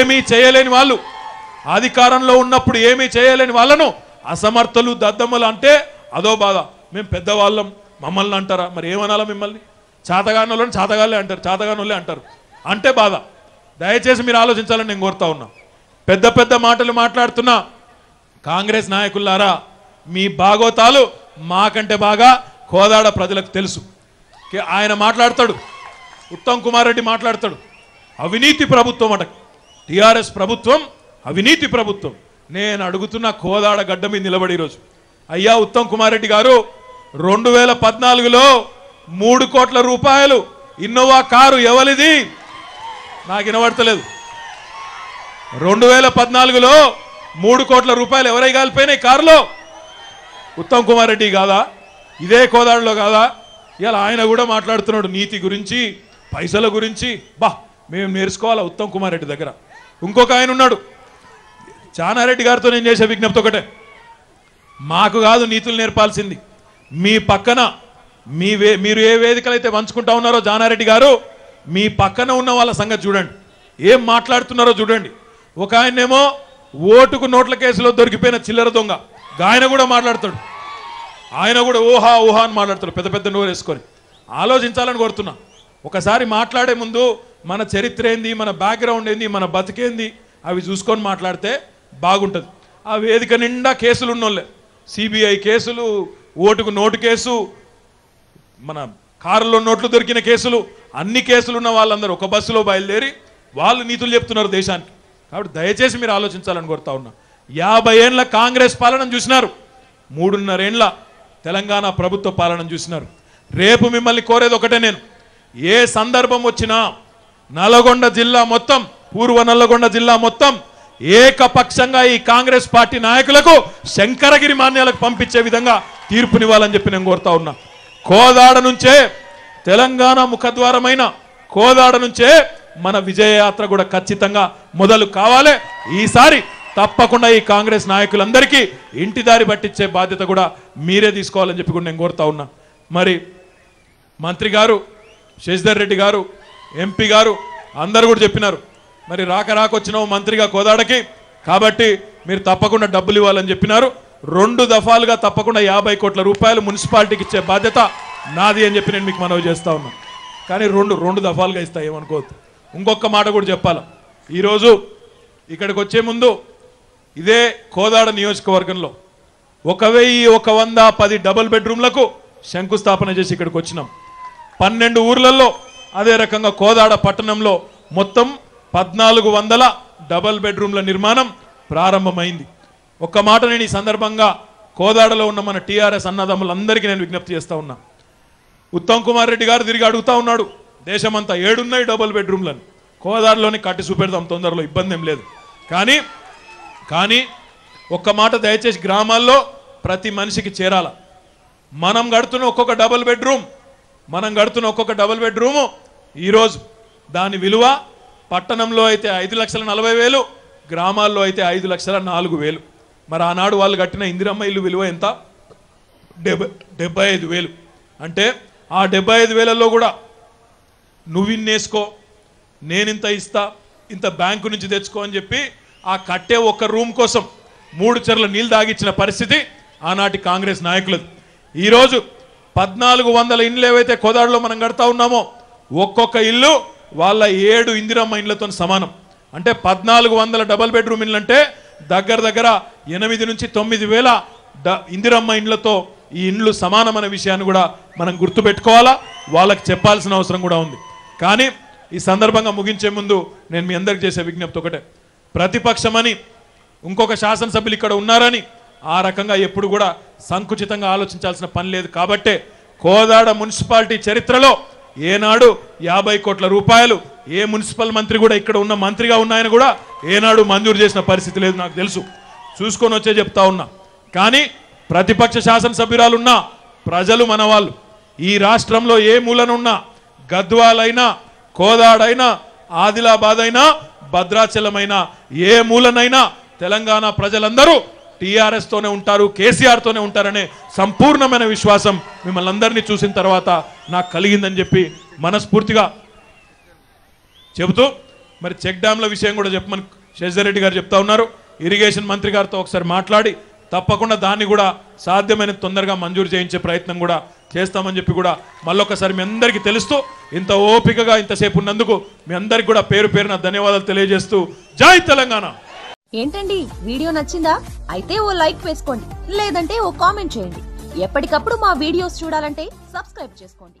ఏమీ చేయలేని వాళ్ళు అధికారంలో ఉన్నప్పుడు ఏమీ చేయలేని వాళ్ళను అసమర్థులు దద్దమ్మలు అంటే అదో బాధ. మేము పెద్దవాళ్ళం మమ్మల్ని అంటారా? మరి ఏమనాలా మిమ్మల్ని? చాతగానోళ్ళని చాతగాళ్ళే అంటారు చాతగానోళ్ళే అంటారు. అంటే బాధ. దయచేసి మీరు ఆలోచించాలని నేను కోరుతా ఉన్నా. పెద్ద పెద్ద మాటలు మాట్లాడుతున్నా కాంగ్రెస్ నాయకులారా మీ భాగవతాలు మాకంటే బాగా కోదాడ ప్రజలకు తెలుసు. ఆయన మాట్లాడతాడు. ఉత్తమ్ కుమార్ రెడ్డి మాట్లాడతాడు. అవినీతి ప్రభుత్వం అట. టిఆర్ఎస్ ప్రభుత్వం అవినీతి ప్రభుత్వం. నేను అడుగుతున్న కోదాడ గడ్డ మీద నిలబడి ఈరోజు అయ్యా ఉత్తమ్ కుమార్ రెడ్డి గారు రెండు వేల పద్నాలుగులో మూడు కోట్ల రూపాయలు ఇన్నోవా కారు ఎవరిది? నాకు వినబడతలేదు. రెండు వేల పద్నాలుగులో మూడు కోట్ల రూపాయలు ఎవరై కాలిపోయినాయి కారులో? ఉత్తమ్ కుమార్ రెడ్డి కాదా? ఇదే కోదాడులో కాదా? ఇలా ఆయన కూడా మాట్లాడుతున్నాడు నీతి గురించి పైసల గురించి. బా మేము నేర్చుకోవాలా ఉత్తమ్ కుమార్ రెడ్డి దగ్గర? ఇంకొక ఆయన ఉన్నాడు. చానారెడ్డి గారితో నేను చేసే విజ్ఞప్తి ఒకటే. మాకు కాదు నీతులు నేర్పాల్సింది. మీ పక్కన మీ వే మీరు ఏ వేదికలైతే పంచుకుంటా ఉన్నారో జానారెడ్డి గారు మీ పక్కన ఉన్న వాళ్ళ సంగతి చూడండి. ఏం మాట్లాడుతున్నారో చూడండి. ఒక ఆయనేమో ఓటుకు నోట్ల కేసులో దొరికిపోయిన చిల్లర దొంగ. ఆయన కూడా మాట్లాడతాడు. ఆయన కూడా ఊహా ఊహా అని మాట్లాడతాడు పెద్ద పెద్ద నోరు వేసుకొని. ఆలోచించాలని కోరుతున్నా. ఒకసారి మాట్లాడే ముందు మన చరిత్ర ఏంది మన బ్యాక్గ్రౌండ్ ఏంది మన బతికేంది అవి చూసుకొని మాట్లాడితే బాగుంటుంది. ఆ వేదిక నిండా కేసులు ఉన్నోళ్ళే. సిబిఐ కేసులు ఓటుకు నోటు కేసు మన కారులో నోట్లు దొరికిన కేసులు అన్ని కేసులు ఉన్న వాళ్ళందరూ ఒక బస్సులో బయలుదేరి వాళ్ళు నీతులు చెప్తున్నారు దేశానికి. కాబట్టి దయచేసి మీరు ఆలోచించాలని కోరుతా ఉన్నా. యాభై ఏండ్ల కాంగ్రెస్ పాలన చూసినారు. మూడున్నరేండ్ల తెలంగాణ ప్రభుత్వ పాలన చూసినారు. రేపు మిమ్మల్ని కోరేది ఒకటే నేను. ఏ సందర్భం వచ్చినా నల్గొండ జిల్లా మొత్తం పూర్వ నల్లగొండ జిల్లా మొత్తం ఏకపక్షంగా ఈ కాంగ్రెస్ పార్టీ నాయకులకు శంకరగిరి మాన్యాలకు పంపించే విధంగా తీర్పునివ్వాలని చెప్పి నేను కోరుతా ఉన్నా. కోదాడ నుంచే తెలంగాణ ముఖద్వారమైన కోదాడ నుంచే మన విజయయాత్ర కూడా ఖచ్చితంగా మొదలు కావాలి. ఈసారి తప్పకుండా ఈ కాంగ్రెస్ నాయకులందరికీ ఇంటి దారి పట్టించే బాధ్యత కూడా మీరే తీసుకోవాలని చెప్పి కూడా నేను కోరుతా ఉన్నా. మరి మంత్రి గారు శశిధర్ రెడ్డి గారు ఎంపీ గారు అందరు కూడా చెప్పినారు. మరి రాక రాకొచ్చినావు మంత్రిగా కోదాడకి కాబట్టి మీరు తప్పకుండా డబ్బులు ఇవ్వాలని చెప్పినారు. రెండు దఫాలుగా తప్పకుండా యాభై కోట్ల రూపాయలు మున్సిపాలిటీకి ఇచ్చే బాధ్యత నాది అని చెప్పి నేను మీకు మనవి చేస్తా ఉన్నా. కానీ రెండు రెండు దఫాలుగా ఇస్తా ఏమనుకోవద్దు. ఇంకొక మాట కూడా చెప్పాలి? ఈరోజు ఇక్కడికి వచ్చే ముందు ఇదే కోదాడ నియోజకవర్గంలో ఒక వెయ్యి ఒక వంద పది డబుల్ బెడ్రూమ్లకు శంకుస్థాపన చేసి ఇక్కడికి వచ్చినాం. పన్నెండు ఊర్లలో అదే రకంగా కోదాడ పట్టణంలో మొత్తం పద్నాలుగు వందల డబల్ బెడ్రూమ్ల నిర్మాణం ప్రారంభమైంది. ఒక్క మాట నేను ఈ సందర్భంగా కోదాడలో ఉన్న మన టీఆర్ఎస్ అన్నదమ్ములందరికీ నేను విజ్ఞప్తి చేస్తూ ఉన్నా. ఉత్తమ్ కుమార్ రెడ్డి గారు తిరిగి అడుగుతా ఉన్నాడు దేశమంతా ఏడున్నాయి డబుల్ బెడ్రూమ్లను. కోదాడలోని కట్టి చూపెడదాం తొందరలో ఇబ్బంది ఏం లేదు. కానీ కానీ ఒక్క మాట దయచేసి గ్రామాల్లో ప్రతి మనిషికి చేరాల. మనం కడుతున్న ఒక్కొక్క డబుల్ బెడ్రూమ్ మనం కడుతున్న ఒక్కొక్క డబుల్ బెడ్రూము ఈరోజు దాని విలువ పట్టణంలో అయితే ఐదు లక్షల నలభై వేలు గ్రామాల్లో అయితే ఐదు లక్షల నాలుగు వేలు. మరి ఆనాడు వాళ్ళు కట్టిన ఇందిరమ్మ ఇల్లు విలువ ఎంత? డెబ్బై డెబ్బై ఐదు వేలు. అంటే ఆ డెబ్బై ఐదు వేలలో కూడా నువ్వు ఇన్నేసుకో నేను ఇంత ఇస్తా ఇంత బ్యాంకు నుంచి తెచ్చుకో అని చెప్పి ఆ కట్టే ఒక్క రూమ్ కోసం మూడు చెర్ల నీళ్ళు దాగిచ్చిన పరిస్థితి ఆనాటి కాంగ్రెస్ నాయకులది. ఈరోజు పద్నాలుగు వందల ఇండ్లు ఏవైతే కోదాడులో మనం కడతా ఉన్నామో ఒక్కొక్క ఇల్లు వాళ్ళ ఏడు ఇందిరమ్మ ఇండ్లతో సమానం. అంటే పద్నాలుగు వందల డబల్ బెడ్రూమ్ ఇండ్లు అంటే దగ్గర దగ్గర ఎనిమిది నుంచి తొమ్మిది వేల డ- ఇందిరమ్మ ఇండ్లతో ఈ ఇండ్లు సమానమైన విషయాన్ని కూడా మనం గుర్తుపెట్టుకోవాలా? వాళ్ళకి చెప్పాల్సిన అవసరం కూడా ఉంది. కానీ ఈ సందర్భంగా ముగించే ముందు నేను మీ అందరికి చేసే విజ్ఞప్తి ఒకటే. ప్రతిపక్షమని ఇంకొక శాసనసభ్యులు ఇక్కడ ఉన్నారని ఆ రకంగా ఎప్పుడు కూడా సంకుచితంగా ఆలోచించాల్సిన పని లేదు. కాబట్టే కోదాడ మున్సిపాలిటీ చరిత్రలో ఏనాడు యాభై కోట్ల రూపాయలు ఏ మున్సిపల్ మంత్రి కూడా ఇక్కడ ఉన్న మంత్రిగా ఉన్నాయని కూడా ఏనాడు మంజూరు చేసిన పరిస్థితి లేదు నాకు తెలుసు. చూసుకొని వచ్చే చెప్తా ఉన్నా. కానీ ప్రతిపక్ష శాసనసభ్యురాలున్నా ప్రజలు మనవాళ్ళు. ఈ రాష్ట్రంలో ఏ మూలనున్నా గద్వాలైనా కోదాడైనా ఆదిలాబాద్ అయినా భద్రాచలమైన ఏ మూలనైనా తెలంగాణ ప్రజలందరూ టీఆర్ఎస్తోనే ఉంటారు కేసీఆర్తోనే ఉంటారనే సంపూర్ణమైన విశ్వాసం మిమ్మల్ని అందరినీ చూసిన తర్వాత నాకు కలిగిందని చెప్పి మనస్ఫూర్తిగా చెబుతూ మరి చెక్ డ్యాంల విషయం కూడా చెప్పమని శశిధర్ రెడ్డి గారు చెప్తా ఉన్నారు. ఇరిగేషన్ మంత్రి గారితో ఒకసారి మాట్లాడి తప్పకుండా దాన్ని కూడా సాధ్యమైన తొందరగా మంజూరు చేయించే ప్రయత్నం కూడా చేస్తామని చెప్పి కూడా మళ్ళొకసారి మీ అందరికీ తెలుస్తూ ఇంత ఓపికగా ఇంతసేపు ఉన్నందుకు మీ అందరికి కూడా పేరు పేరున ధన్యవాదాలు తెలియజేస్తూ జై తెలంగాణ. ఏంటండి? వీడియో నచ్చిందా? అయితే ఓ లైక్ వేసుకోండి లేదంటే ఓ కామెంట్ చేయండి. ఎప్పటికప్పుడు మా వీడియోస్ చూడాలంటే సబ్స్క్రైబ్ చేసుకోండి.